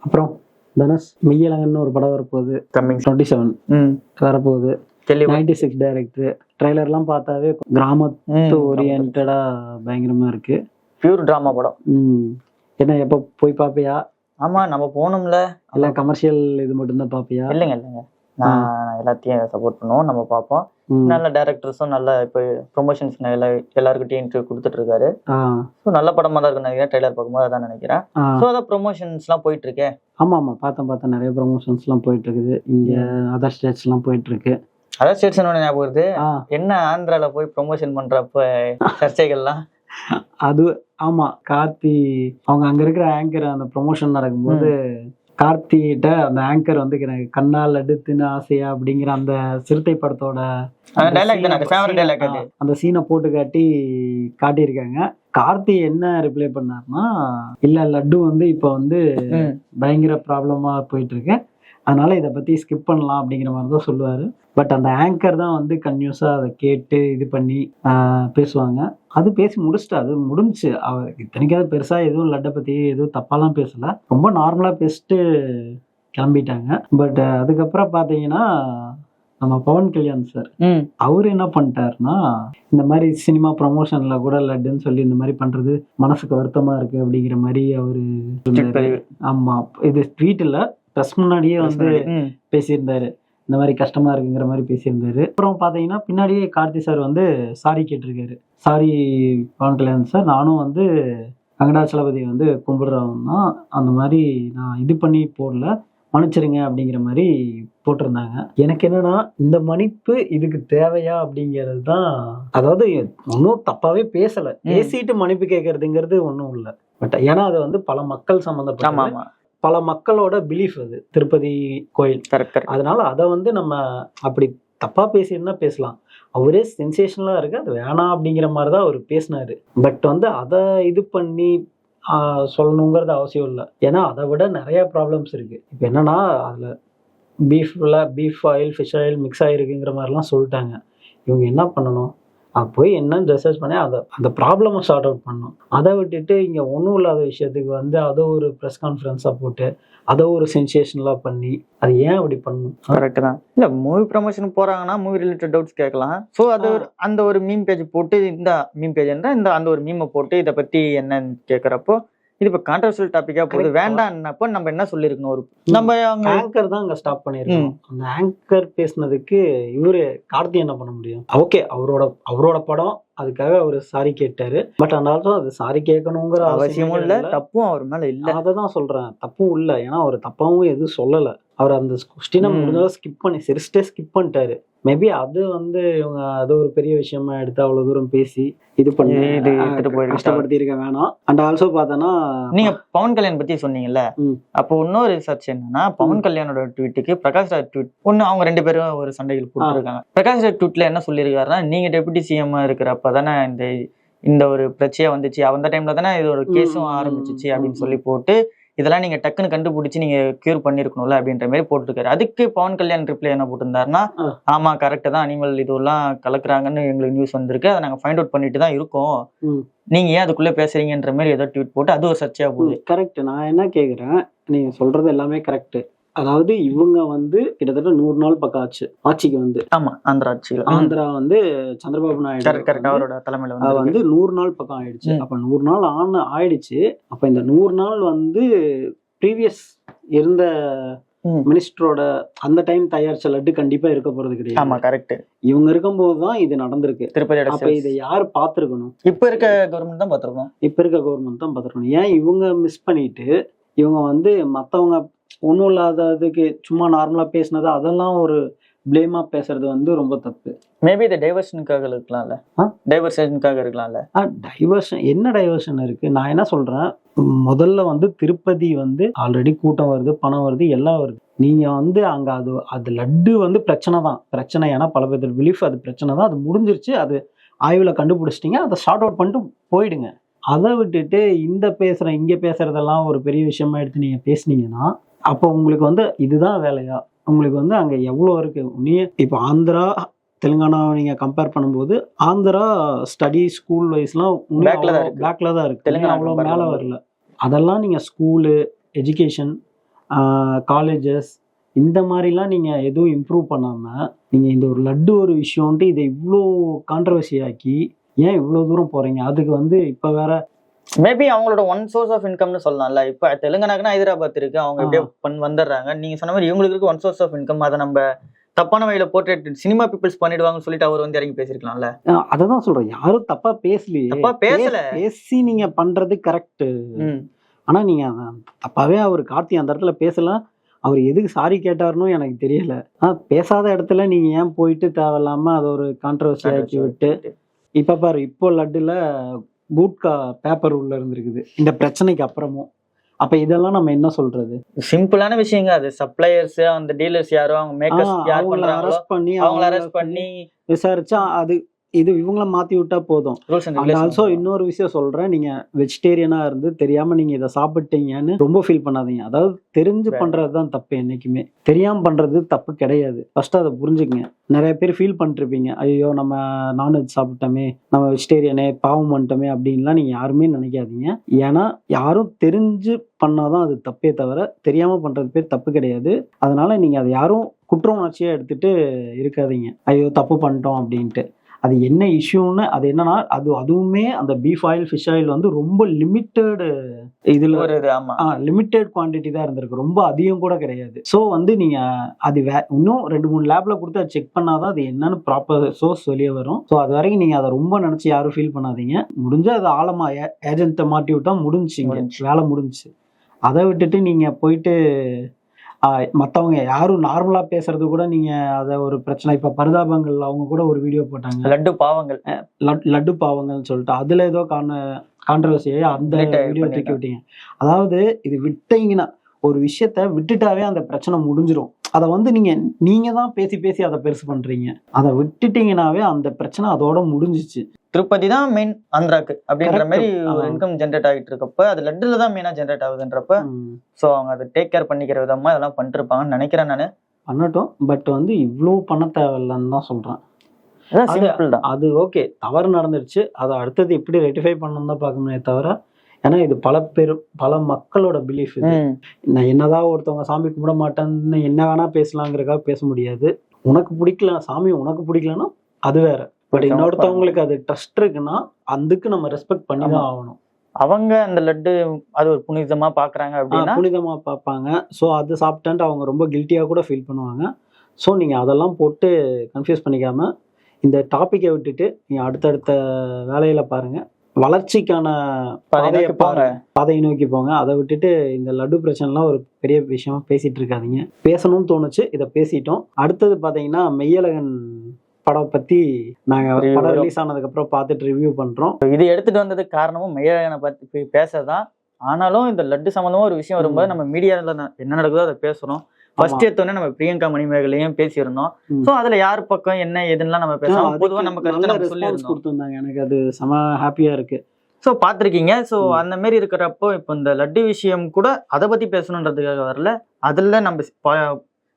அப்புறம் தனுஷ் மெய்யலங்கன்னு ஒரு படம் வரப்போகுது. கம்மிங் டுவெண்ட்டி செவன் வரப்போகுது. நைன்டி சிக்ஸ் டைரக்டர் ட்ரைலர்லாம் பார்த்தாவே கிராமத்து ஓரியன்டா பயங்கரமா இருக்கு. பியூர் டிராமா படம். ம். என்ன எப்போ போய் பார்ப்பியா? ஆமா நம்ம போகணும்ல. இல்ல கமர்ஷியல் இது மட்டும்தான் பார்ப்பியா? இல்லைங்க இல்லைங்க. நான் எல்லாத்தையும் சப்போர்ட் பண்ணுவோம். நம்ம பார்ப்போம். நல்ல டேரக்டர்ஸும் நல்ல இப்போ ப்ரொமோஷன்ஸ் எல்லா எல்லாருக்கிட்டையும் இன்டர்வியூ கொடுத்துட்டு இருக்காரு ஸோ நல்ல படமா தான் இருக்குன்னு நினைக்கிறேன். ட்ரைலர் பார்க்கும்போது அதான் நினைக்கிறேன். ஸோ அதான் ப்ரொமோஷன்ஸ்லாம் போயிட்டு இருக்கே ஆமா ஆமா பார்த்தேன் பார்த்தேன். நிறைய ப்ரொமோஷன்ஸ்லாம் போயிட்டு இருக்குது இங்க அதர் ஸ்டேட்ஸ்லாம் போயிட்டு இருக்கு அதான் ஸ்டேட்ஸ் ஞாபகம் வருது. என்ன ஆந்திரால போய் ப்ரொமோஷன் பண்றப்ப சர்ச்சைகள்லாம்? அது ஆமா கார்த்தி அவங்க அங்க இருக்கிற ஆங்கர் அந்த ப்ரொமோஷன் நடக்கும்போது கார்த்திகிட்ட அந்த ஆங்கர் வந்து எனக்கு கண்ணால் அடுத்துன்னு ஆசையா? அப்படிங்கிற அந்த சிறுத்தை படத்தோட அந்த சீனை போட்டு காட்டி காட்டியிருக்காங்க. கார்த்தி என்ன ரிப்ளை பண்ணாருன்னா இல்ல லட்டு வந்து இப்போ வந்து. பயங்கர ப்ராப்ளமா போயிட்டு இருக்கு. அதனால இதை பத்தி ஸ்கிப் பண்ணலாம் அப்படிங்கிற மாதிரி தான் சொல்லுவாரு. பட் அந்த ஆங்கர் தான் வந்து கன்யூஸா அதை கேட்டு இது பண்ணி பேசுவாங்க. அது பேசி முடிச்சிட்டு அது முடிஞ்சுச்சு அவர் இத்தனைக்காவது பெருசா எதுவும் லட்டை பத்தி எதுவும் தப்பாலாம் பேசல. ரொம்ப நார்மலா பேசிட்டு கிளம்பிட்டாங்க. பட் அதுக்கப்புறம் பாத்தீங்கன்னா நம்ம பவன் கல்யாண் சார். அவர் என்ன பண்ணிட்டாருன்னா இந்த மாதிரி சினிமா ப்ரமோஷன்ல கூட லட்டுன்னு சொல்லி இந்த மாதிரி பண்றது மனசுக்கு வருத்தமா இருக்கு அப்படிங்கிற மாதிரி அவரு. ஆமா. இது ட்வீட்ல ப்ரெஸ் முன்னாடியே வந்து. பேசியிருந்தாரு. இந்த மாதிரி கஷ்டமா இருக்குங்கிற மாதிரி பேசியிருந்தாரு. அப்புறம் பாத்தீங்கன்னா பின்னாடியே கார்த்தி சார் வந்து சாரி கேட்டிருக்காரு. சாரி கல்யாண் சார் நானும் வந்து வெங்கடாச்சலபதி வந்து கும்பிடுறவன் தான். அந்த மாதிரி நான் இது பண்ணி போடல. மன்னிச்சிருங்க அப்படிங்கிற மாதிரி போட்டிருந்தாங்க. எனக்கு என்னன்னா இந்த மன்னிப்பு இதுக்கு தேவையா அப்படிங்கிறது தான் அதாவது ஒன்றும் தப்பாவே பேசல. பேசிட்டு மன்னிப்பு கேட்கறதுங்கிறது ஒன்றும் இல்லை. பட் ஏன்னா அது வந்து பல மக்கள் சம்மந்தப்பட்ட பல மக்களோட பிலீஃப் அது. திருப்பதி கோயில். அதனால அதை வந்து நம்ம அப்படி தப்பா பேசியிருந்தா பேசலாம். அவரே சென்சேஷனலா இருக்கு. அது வேணாம் அப்படிங்கிற மாதிரி தான் அவர் பேசினாரு. பட் வந்து அதை இது பண்ணி சொல்லணுங்கிறது அவசியம் இல்லை. ஏன்னா அதை விட நிறைய ப்ராப்ளம்ஸ் இருக்கு. இப்போ என்னன்னா அதுல பீஃப்ல beef oil fish oil mix ஆயிருக்குங்கிற மாதிரிலாம் சொல்லிட்டாங்க. இவங்க என்ன பண்ணணும்? அது போய் என்னன்னு ரிசர்ச் பண்ணி அதை அந்த ப்ராப்ளமை சார்ட் அவுட் பண்ணணும். அதை விட்டுட்டு இங்கே ஒன்றும் இல்லாத விஷயத்துக்கு வந்து அதை ஒரு ப்ரெஸ் கான்ஃபரன்ஸாக போட்டு அதை ஒரு சென்சேஷனலாக பண்ணி அது ஏன் அப்படி பண்ணணும்? கரெக்ட் தான். இல்ல மூவி ப்ரமோஷன் போறாங்கன்னா மூவி ரிலேட்டட் டவுட்ஸ் கேட்கலாம். சோ அது அந்த ஒரு மீம் பேஜ் போட்டு இந்த மீம் பேஜ் இந்த அந்த ஒரு மீமை போட்டு இதை பத்தி என்னன்னு கேக்குறப்போ இது இப்போ கான்ட்ரவர்ஷியல் டாபிக்கா போகுது. வேண்டாம்னப்போ நம்ம என்ன சொல்லியிருக்கணும் ஒரு நம்ம அங்க ஆங்கர் தான் அங்க ஸ்டாப் பண்ணிருக்கோம் அந்த ஆங்கர் பேசுனதுக்கு இவரு கார்த்தி என்ன பண்ண முடியும்? ஓகே அவரோட அவரோட படம் அதுக்காக அவர் சாரி கேட்டாரு. பட் ஆளும் அது சாரி கேட்கணுங்கிற அவசியமும் இல்ல. தப்பும் அவர் மேல இல்ல. அதை தான் சொல்றேன். தப்பும் இல்ல. ஏன்னா அவர் தப்பாவும் எதுவும் சொல்லல. அவர் அந்த கொஸ்டினை ம். முடிஞ்சதை ஸ்கிப் பண்ணி சிரிச்சிட்டே ஸ்கிப் பண்ணிட்டாரு மேபி அது வந்து இவங்க அது ஒரு பெரிய விஷயமா எடுத்து அவ்வளவு தூரம் பேசி இது பண்ணி. கஷ்டப்படுத்தி இருக்க வேணாம் அண்ட் ஆல்சோ பார்த்தோன்னா நீங்க பவன் கல்யாண் பத்தி சொன்னீங்கல்ல. அப்போ இன்னொரு ரிசர்ச் என்னன்னா பவன் கல்யாணோட ட்வீட்டுக்கு பிரகாஷ் ராஜ் ட்வீட் ஒண்ணு அவங்க ரெண்டு பேரும் ஒரு சண்டைகள் போட்டுருக்காங்க பிரகாஷ் ராஜ் ட்வீட்ல என்ன சொல்லியிருக்காருன்னா நீங்க டெபுட்டி சிஎம் இருக்கிறப்ப தானே இந்த இந்த ஒரு பிரச்சனை வந்துச்சு அந்த டைம்ல தானே இதோட கேஸும் ஆரம்பிச்சிச்சு அப்படின்னு. சொல்லி போட்டு இதெல்லாம் நீங்க டக்குன்னு கண்டுபிடிச்சு நீங்க கியூர் பண்ணிருக்கணும்ல அப்படின்ற மாதிரி போட்டிருக்காரு. அதுக்கு பவன் கல்யாண் ரிப்ளை என்ன போட்டிருந்தாருன்னா. ஆமா கரெக்ட் தான். அனிமல் இதெல்லாம் கலக்குறாங்கன்னு எங்களுக்கு நியூஸ் வந்திருக்கு. அதை நாங்க ஃபைண்ட் அவுட் பண்ணிட்டு தான் இருக்கோம். நீங்க ஏன் அதுக்குள்ள பேசுறீங்கன்ற மாதிரி ஏதோ ட்வீட் போட்டு அது ஒரு சர்ச்சையா போகுது. கரெக்ட் நான் என்ன கேக்குறேன் நீங்க சொல்றது எல்லாமே கரெக்ட் அதாவது இவங்க வந்து கிட்டத்தட்ட நூறு நாள் பக்கம் ஆச்சு. ஆட்சிக்கு வந்து. ஆமா ஆந்திரா ஆட்சியில. ஆந்திரா வந்து சந்திரபாபு நாயுடு அவரோட தலைமையில வந்து நூறு நாள் பக்கம் ஆயிடுச்சு. அப்ப நூறு நாள் ஆன ஆயிடுச்சு. அப்ப இந்த நூறு நாள் வந்து ப்ரீவியஸ் இருந்த. மினிஸ்டரோட அந்த டைம் தயாரிச்ச லட்டு கண்டிப்பா இருக்க போறது ஆமா கிடையாது கரெக்ட். இவங்க இருக்கும்போது தான் இது நடந்திருக்கு. திருப்பதியோட அப்ப இதை யார் பார்த்திருக்கணும்? இப்ப இருக்க கவர்மெண்ட் தான் பாத்துருக்கோம் இப்ப இருக்க கவர்மெண்ட் தான் பார்த்துருக்கணும். ஏன் இவங்க மிஸ் பண்ணிட்டு இவங்க வந்து மத்தவங்க ஒன்றும் இல்லாததுக்கு சும்மா நார்மலா பேசினது அதெல்லாம் ஒரு ப்ளேமா பேசுறது வந்து ரொம்ப தப்பு. மேபி இது டைவர்ஷனுக்காக இருக்கலாம்ல? ஆ? டைவர்ஷனுக்காக இருக்கலாம்ல? டைவர்ஷன் என்ன டைவர்ஷன் இருக்கு? நான் என்ன சொல்றேன்? முதல்ல வந்து திருப்பதி வந்து ஆல்ரெடி கூட்டம் வருது பணம் வருது எல்லாம் வருது. நீங்க வந்து அங்க அது அது லட்டு வந்து பிரச்சனை தான். பிரச்சனை ஏன்னா பல பேர் பிலீஃப் அது பிரச்சனை தான். அது முடிஞ்சிருச்சு அது ஆய்வுல கண்டுபிடிச்சிட்டீங்க அதை ஷார்ட் அவுட் பண்ணிட்டு போயிடுங்க. அதை விட்டுட்டு இந்த பேசுற இங்க பேசுறதெல்லாம் ஒரு பெரிய விஷயமா எடுத்து நீங்க பேசுனீங்கன்னா அப்போ உங்களுக்கு வந்து இதுதான் வேலையா? உங்களுக்கு வந்து அங்க எவ்வளோ இருக்கு? நீ இப்போ ஆந்திரா தெலுங்கானாவை நீங்க கம்பேர் பண்ணும்போது ஆந்திரா ஸ்டடி ஸ்கூல் வைஸ்லாம் Backல தான் இருக்கு. பேக்ல தான் இருக்கு. தெலுங்கானா அவ்வளோ மேலே. வரல. அதெல்லாம் நீங்க ஸ்கூலு எஜுகேஷன் காலேஜஸ் இந்த மாதிரிலாம் நீங்கள் எதுவும் இம்ப்ரூவ் பண்ணாமல் நீங்கள் இந்த ஒரு லட்டு ஒரு விஷயம்ன்ட்டு இதை இவ்வளோ கான்ட்ரவர்சி ஆக்கி ஏன் இவ்வளோ தூரம் போகிறீங்க அதுக்கு வந்து இப்போ வேற மேபி அவங்களோட ஒன் சோர்ஸ் ஆஃப் இன்கம்னு சொல்லலாம்ல. இப்போ தெலுங்கானாக்குனா ஹைதராபாத் இருக்கு. அவங்க எப்படியோ பண் வந்துடுறாங்க. நீங்க சொன்ன மாதிரி இவங்களுக்கு இருக்கு ஒன் சோர்ஸ் ஆஃப் இன்கம் அதை நம்ம தப்பான வழியில போட்டு சினிமா பீப்புள்ஸ் பண்ணிடுவாங்கன்னு சொல்லிட்டு அவர் வந்து இறங்கி பேசிருக்கலாம்ல அதை தான் சொல்கிறேன் யாரும் தப்பாக பேசலையே. தப்பா பேசல. பேச- நீங்கள் பண்ணுறது கரெக்டு ம். ஆனால் நீங்கள் தப்பாகவே அவர் கார்த்தி அந்த இடத்துல பேசலாம் அவர் எதுக்கு சாரி கேட்டாருன்னு எனக்கு தெரியல. ஆ பேசாத இடத்துல நீங்கள் ஏன் போயிட்டு தேவையில்லாமல் அதை ஒரு கான்ட்ரவர்சி ஆக்கி விட்டு. இப்போ பாரு இப்போ லட்டுல கூட்கா பேப்பர் உள்ள இருந்திருக்குது. இந்த பிரச்சனைக்கு அப்புறமும். அப்போ இதெல்லாம் நம்ம என்ன சொல்றது? சிம்பிளான விஷயங்க அது. சப்ளையர்ஸ் அந்த டீலர்ஸ் யாரோ அவங்க மேக்கர்ஸ் யார் பண்றாங்களோ அரெஸ்ட் பண்ணி அவங்கள அரெஸ்ட் பண்ணி விசாரிச்சா அது இது இவங்கள மாத்தி விட்டா போதும். அண்ட் ஆல்சோ இன்னொரு விஷயம் சொல்றேன். நீங்க வெஜிடேரியனா இருந்து தெரியாம நீங்க இதை சாப்பிட்டீங்கன்னு ரொம்ப ஃபீல் பண்ணாதீங்க. அதாவது தெரிஞ்சு வேற. பண்றது தான் தப்பு என்னைக்குமே. தெரியாம பண்றது தப்பு கிடையாது. ஃபர்ஸ்ட் அதை புரிஞ்சுக்கங்க. நிறைய பேர் ஃபீல் பண்ணிருப்பீங்க. ஐயோ நம்ம நான்வெஜ் சாப்பிட்டோமே நம்ம வெஜிடேரியனே பாவம் பண்ணிட்டோமே அப்படின்லாம் நீங்க யாருமே நினைக்காதீங்க. ஏன்னா யாரும் தெரிஞ்சு பண்ணாதான் அது தப்பே தவிர தெரியாம பண்றது பேர் தப்பு கிடையாது. அதனால நீங்க அதை யாரும் குற்ற உணர்ச்சியா எடுத்துட்டு இருக்காதீங்க. ஐயோ தப்பு பண்ணிட்டோம் அப்படின்ட்டு. அது என்ன இஷ்யூன்னு அது என்னன்னா அது அதுவுமே அந்த பீஃப் ஆயில் ஃபிஷ் ஆயில் வந்து ரொம்ப லிமிட்டடு இதுல ஒரு லிமிட்டெட் குவாண்டிட்டி தான் இருந்திருக்கு. ரொம்ப அதிகம் கூட கிடையாது. ஸோ வந்து நீங்க அது வே இன்னும் ரெண்டு மூணு லேப்ல கொடுத்து அதை செக் பண்ணாதான் அது என்னன்னு ப்ராப்பர் சோர்ஸ் வெளியே வரும். ஸோ அது வரைக்கும் நீங்க அதை ரொம்ப நினைச்சு யாரும் ஃபீல் பண்ணாதீங்க. முடிஞ்சா அது ஆழமா ஏஜென்ட்டை மாட்டி விட்டா முடிஞ்சுங்க. வேலை முடிஞ்சுச்சு. அதை விட்டுட்டு நீங்க போயிட்டு ஆஹ், மத்தவங்க யாரும் நார்மலா பேசுறது கூட நீங்க அதை ஒரு பிரச்சனை. இப்ப பரிதாபங்கள் அவங்க கூட ஒரு வீடியோ போட்டாங்க. லட்டு பாவங்கள். லட்- லட்டு பாவங்கள்னு சொல்லிட்டு அதுல ஏதோ கான கான்ட்ரவர்சியை அந்த வீடியோ தூக்கி. விட்டீங்க. அதாவது இது விட்டீங்கன்னா ஒரு விஷயத்த விட்டுட்டாவே அந்த பிரச்சனை முடிஞ்சிரும். அதை வந்து நீங்க நீங்க தான் பேசி பேசி அதை பெருசு பண்றீங்க. அதை விட்டுட்டீங்கன்னாவே அந்த பிரச்சனை அதோட முடிஞ்சிச்சு. திருப்பதி தான் மெயின் ஆந்திராக்கு அப்படின்ற. மாதிரி. இன்கம் ஜென்ரேட் ஆகிட்டு இருக்கப்ப அது லட்டுல தான் மெயினா ஜென்ரேட் ஆகுதுன்றப்ப. ஸோ அவங்க அதை டேக் கேர் பண்ணிக்கிற விதமா இதெல்லாம் பண்ணிட்டு இருப்பாங்கன்னு நினைக்கிறேன் நான். பண்ணட்டும். பட் வந்து இவ்வளோ பண்ண தேவையில்லைன்னு தான் சொல்றேன். அது ஓகே தவறு நடந்துருச்சு. அதை அடுத்தது எப்படி ரெட்டிஃபை பண்ணணும் தான் பார்க்கணுமே தவிர ஏன்னா இது பல பேர் பல மக்களோட பிலீஃப் இது. நான் என்னதான் ஒருத்தவங்க சாமி கும்பிட மாட்டேன்னு என்ன வேணா பேசலாங்கிறக்காக பேச முடியாது. உனக்கு பிடிக்கல சாமி உனக்கு பிடிக்கலன்னா அது வேற. பட் இன்னொருத்தவங்களுக்கு அது ட்ரஸ்ட் இருக்குன்னா அதுக்கு நம்ம ரெஸ்பெக்ட் பண்ணி தான் ஆகணும். அவங்க அந்த லட்டு அது ஒரு புனிதமா பாக்குறாங்க அப்படின்னா புனிதமா பார்ப்பாங்க ஸோ அது சாப்பிட்டேன்ட்டு அவங்க ரொம்ப கில்ட்டியா கூட ஃபீல் பண்ணுவாங்க. ஸோ நீங்க அதெல்லாம் போட்டு கன்ஃபியூஸ் பண்ணிக்காம இந்த டாப்பிக்கை விட்டுட்டு நீங்க அடுத்தடுத்த வேலையில பாருங்க. வளர்ச்சிக்கான பாதை பாதையை நோக்கி போங்க. பாருங்க பாதையை நோக்கி போங்க. அதை விட்டுட்டு இந்த லட்டு பிரச்சனைலாம் ஒரு பெரிய விஷயமா பேசிட்டு இருக்காதீங்க பேசணும்னு தோணுச்சு. இதை பேசிட்டோம். அடுத்தது பாத்தீங்கன்னா மெய்யழகன் படம் பத்தி நாங்க படம். ரிலீஸ் ஆனதுக்கு அப்புறம் பார்த்துட்டு ரிவ்யூ பண்றோம். இது எடுத்துட்டு வந்ததுக்கு காரணமும் மெய்யழகனை பத்தி பேசதான் ஆனாலும் இந்த லட்டு சம்பந்தமா ஒரு விஷயம் வரும்போது. நம்ம மீடியால என்ன நடக்குதோ அதை பேசுறோம். ஃபர்ஸ்ட் எடுத்தோடனே நம்ம பிரியங்கா மணிமேகலையும் பேசியிருந்தோம். சோ அதுல யார் பக்கம் என்ன ஏதுன்னுலாம் நம்ம பேசலாம்? பொதுவா நம்ம கருத்தை சொல்லியிருந்தோம். கொடுத்துருந்தாங்க. எனக்கு அது செம ஹாப்பியா இருக்கு. ஸோ பார்த்துருக்கீங்க. ஸோ. அந்த மாதிரி இருக்கிறப்போ இப்போ இந்த லட்டு விஷயம் கூட அதை பத்தி பேசணுன்றதுக்காக வரல. அதுல நம்ம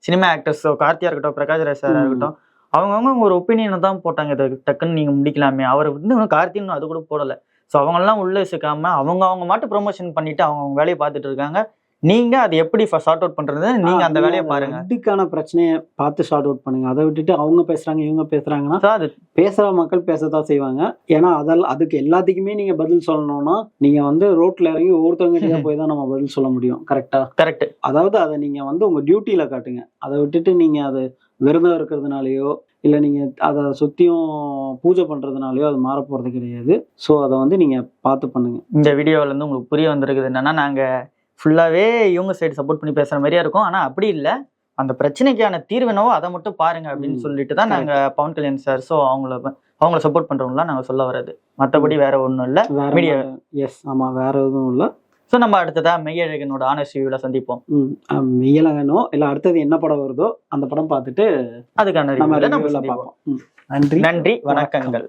சினிமா ஆக்டர்ஸ் கார்த்தியா இருக்கட்டும் பிரகாஷ் ராஜ் சாரா ம். இருக்கட்டும் அவங்கவுங்க ஒரு ஒப்பீனியனை தான் போட்டாங்க. டக்குன்னு நீங்க முடிக்கலாமே. அவர் வந்து இன்னும் கார்த்தி இன்னும் அது கூட போடல. ஸோ அவங்கெல்லாம் உள்ள வச்சுக்காம அவங்க அவங்க மாட்டு ப்ரொமோஷன் பண்ணிட்டு அவங்க வேலையை பார்த்துட்டு இருக்காங்க. நீங்க அதை எப்படி சார்ட் அவுட் பண்றது நீங்க அந்த வேலையை பாருங்க. லட்டுக்கான பிரச்சனையை பார்த்து ஷார்ட் அவுட் பண்ணுங்க. அதை விட்டுட்டு அவங்க பேசுறாங்க இவங்க பேசுறாங்கன்னா அது பேசுற மக்கள் பேசத்தான் செய்வாங்க. ஏன்னா அதெல்லாம் அதுக்கு எல்லாத்துக்குமே நீங்க பதில் சொல்லணும்னா நீங்க வந்து ரோட்ல இறங்கி ஒவ்வொருத்தவங்க போய் தான் நம்ம பதில் சொல்ல முடியும். கரெக்டா கரெக்ட் அதாவது அதை நீங்க வந்து உங்க டியூட்டியில காட்டுங்க. அதை விட்டுட்டு நீங்க அது விரதம் இருக்கிறதுனாலயோ இல்ல நீங்க அதை சுத்தியும் பூஜை பண்றதுனாலயோ அது மாற போறது கிடையாது. ஸோ அதை வந்து நீங்க பார்த்து பண்ணுங்க. இந்த வீடியோவில் இருந்து உங்களுக்கு புரிய வந்திருக்குது என்னன்னா நாங்க ஃபுல்லாவே இவங்க சைடு சப்போர்ட் பண்ணி பேசுற மாதிரியா இருக்கும். ஆனா அப்படி இல்ல. அந்த பிரச்சனைக்கான தீர்வு என்னவோ அதை மட்டும் பாருங்க அப்படின்னு. சொல்லிட்டு தான் நாங்க பவன் கல்யாண் சார் ஸோ அவங்கள அவங்கள சப்போர்ட் பண்றவங்களாம் நாங்க சொல்ல வர்றது. மற்றபடி வேற ஒண்ணும் இல்ல. Media. எஸ் ஆமா வேற எதுவும் இல்ல. ஸோ நம்ம அடுத்ததா மெய்யழகனோட ஆனஸ்ட் ரிவ்யூல சந்திப்போம். ம் இயலகனோ இல்ல அடுத்தது என்ன படம் வருதோ அந்த படம் பார்த்துட்டு அதுக்கான நம்ம பார்ப்போம். நன்றி. நன்றி வணக்கங்கள்.